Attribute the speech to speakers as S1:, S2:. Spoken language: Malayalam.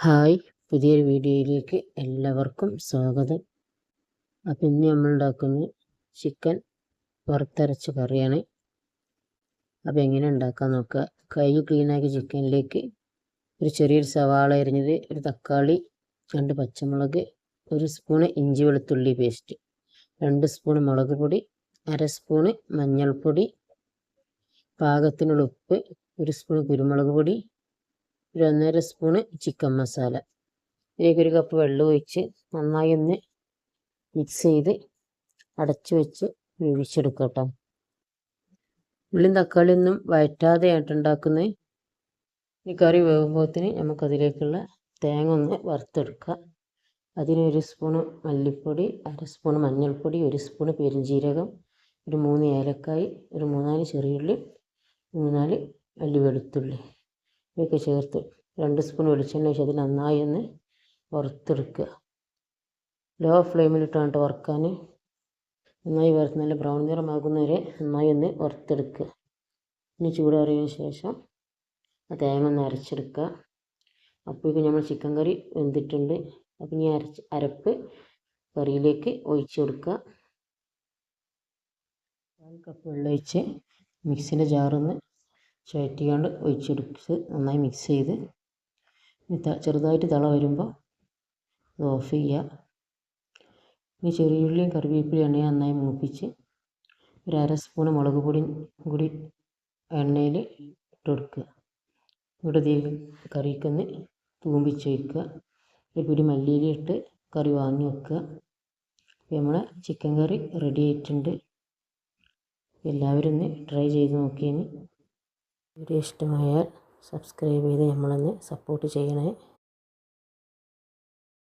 S1: ഹായ് പുതിയൊരു വീഡിയോയിലേക്ക് എല്ലാവർക്കും സ്വാഗതം. അപ്പം ഇന്ന് നമ്മൾ ഉണ്ടാക്കുന്നത് ചിക്കൻ വറുത്തരച്ച കറിയാണ്. അപ്പോൾ എങ്ങനെ ഉണ്ടാക്കാൻ നോക്കുക. കൈ ക്ലീനാക്കി ചിക്കനിലേക്ക് ഒരു ചെറിയൊരു സവാള അരിഞ്ഞത് ഒരു തക്കാളി രണ്ട് പച്ചമുളക് ഒരു സ്പൂണ് ഇഞ്ചി വെളുത്തുള്ളി പേസ്റ്റ് രണ്ട് സ്പൂണ് മുളക് പൊടി അര സ്പൂണ് മഞ്ഞൾപ്പൊടി പാകത്തിനുള്ള ഉപ്പ് ഒരു സ്പൂൺ കുരുമുളക് പൊടി ഒരു ഒന്നര സ്പൂണ് ചിക്കൻ മസാല ഇതിലേക്ക് ഒരു കപ്പ് വെള്ളം ഒഴിച്ച് നന്നായി ഒന്ന് മിക്സ് ചെയ്ത് അടച്ചു വെച്ച് വേവിച്ചെടുക്കുക കേട്ടോ ഉള്ളിയും തക്കാളിയൊന്നും വയറ്റാതെയായിട്ട് ഉണ്ടാക്കുന്നത്. ഈ കറി വേകുമ്പോഴത്തിന് നമുക്കതിലേക്കുള്ള തേങ്ങ ഒന്ന് വറുത്തെടുക്കുക. അതിനൊരു സ്പൂണ് മല്ലിപ്പൊടി അര സ്പൂൺ മഞ്ഞൾപ്പൊടി ഒരു സ്പൂണ് പെരുംജീരകം ഒരു മൂന്ന് ഏലക്കായി ഒരു മൂന്നാൽ ചെറിയുള്ളി മൂന്നാൽ വലിയ വെളുത്തുള്ളി. ഇതൊക്കെ ചേർത്ത് രണ്ട് സ്പൂൺ വെളിച്ചെണ്ണ ഒഴിച്ച് അത് നന്നായി ഒന്ന് വറുത്തെടുക്കുക. ലോ ഫ്ലെയിമിലിട്ടാണ് വറുക്കാൻ നന്നായി വറുത്ത് നല്ല ബ്രൗൺ നിറമാകുന്നവരെ നന്നായി ഒന്ന് വറുത്തെടുക്കുക. ഇനി ചൂടാറിയതിന് ശേഷം ആ തേങ്ങ ഒന്ന് അരച്ചെടുക്കുക. അപ്പോഴേക്കും നമ്മൾ ചിക്കൻ കറി വെന്തിട്ടുണ്ട്. അപ്പം ഇനി അരച്ച് അരപ്പ് കറിയിലേക്ക് ഒഴിച്ചു കൊടുക്കുക. കാൽ കപ്പ് വെള്ളം ഒഴിച്ച് മിക്സിന്റെ ജാറൊന്ന് ചുഴറ്റിക്കാണ്ട് ഒഴിച്ചെടുത്ത് നന്നായി മിക്സ് ചെയ്ത് ചെറുതായിട്ട് തിള വരുമ്പോൾ അത് ഓഫ് ചെയ്യുക ഇനി ചെറിയുള്ളിയും കറിവേപ്പിലയും എണ്ണയും നന്നായി മൂപ്പിച്ച് ഒരു അര സ്പൂണ് മുളക് പൊടി കൂടി എണ്ണയിൽ ഇട്ട് കൊടുക്കുക ഇവിടെ കറിക്കൊന്ന് തൂമ്പിച്ച് വയ്ക്കുക ഒരു പിടി മല്ലിയില ഇട്ട് കറി വാങ്ങി വെക്കുക. നമ്മളെ ചിക്കൻ കറി റെഡി ആയിട്ടുണ്ട്. എല്ലാവരും ഒന്ന് ട്രൈ ചെയ്ത് നോക്കിയതിന് വീഡിയോ ഇഷ്ടമായാൽ സബ്സ്ക്രൈബ് ചെയ്ത് നമ്മളൊന്ന് സപ്പോർട്ട് ചെയ്യണേ.